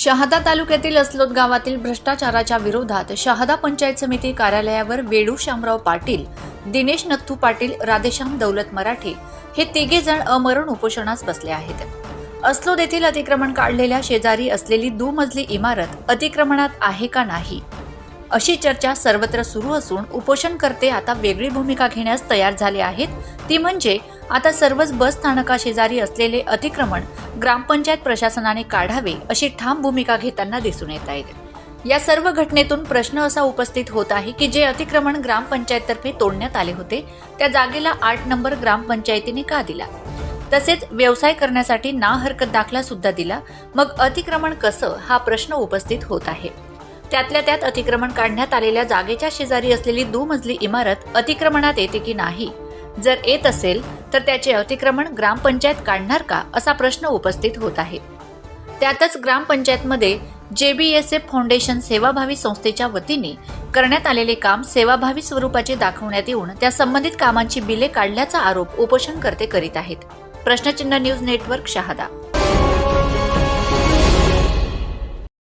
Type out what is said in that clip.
शहादा तालुक्यातील असलोद गावातील भ्रष्टाचाराच्या विरोधात शहादा पंचायत समिती कार्यालयावर वेडू शामराव पाटील दिनेश नथू पाटील राधेश्याम दौलत मराठे हे तिघे जण अमरण उपोषणास बसले आहेत. असलोद येथील अतिक्रमण काढलेल्या शेजारी असलेली दुमजली इमारत अतिक्रमणात आहे का नाही? अशी चर्चा सर्वत्र सुरू असून उपोषणकर्ते आता वेगळी भूमिका घेण्यास तयार झाले आहेत ती म्हणजे आता सर्वच बस स्थानकाशेजारी असलेले अतिक्रमण ग्रामपंचायत प्रशासनाने काढावे अशी ठाम भूमिका घेताना दिसून येत आहेत. या सर्व घटनेतून प्रश्न असा उपस्थित होत आहे की जे अतिक्रमण ग्रामपंचायततर्फे तोडण्यात आले होते त्या जागेला आठ नंबर ग्रामपंचायतीने का दिला? तसेच व्यवसाय करण्यासाठी ना हरकत दाखला सुद्धा दिला मग अतिक्रमण कसं हा प्रश्न उपस्थित होत आहे? त्यातल्या त्यात अतिक्रमण काढण्यात आलेल्या जागेच्या शेजारी असलेली दुमजली इमारत अतिक्रमणात येते की नाही जर येत असेल तर त्याचे अतिक्रमण ग्रामपंचायत काढणार का असा प्रश्न उपस्थित होत आहे. त्यातच ग्रामपंचायतमध्ये जे बी एस एफ फाउंडेशन सेवाभावी संस्थेच्या वतीने करण्यात आलेले काम सेवाभावी स्वरूपाचे दाखवण्यात येऊन त्या संबंधित कामांची बिले काढल्याचा आरोप उपोषणकर्ते करीत आहेत. प्रश्नचिन्ह न्यूज नेटवर्क शहादा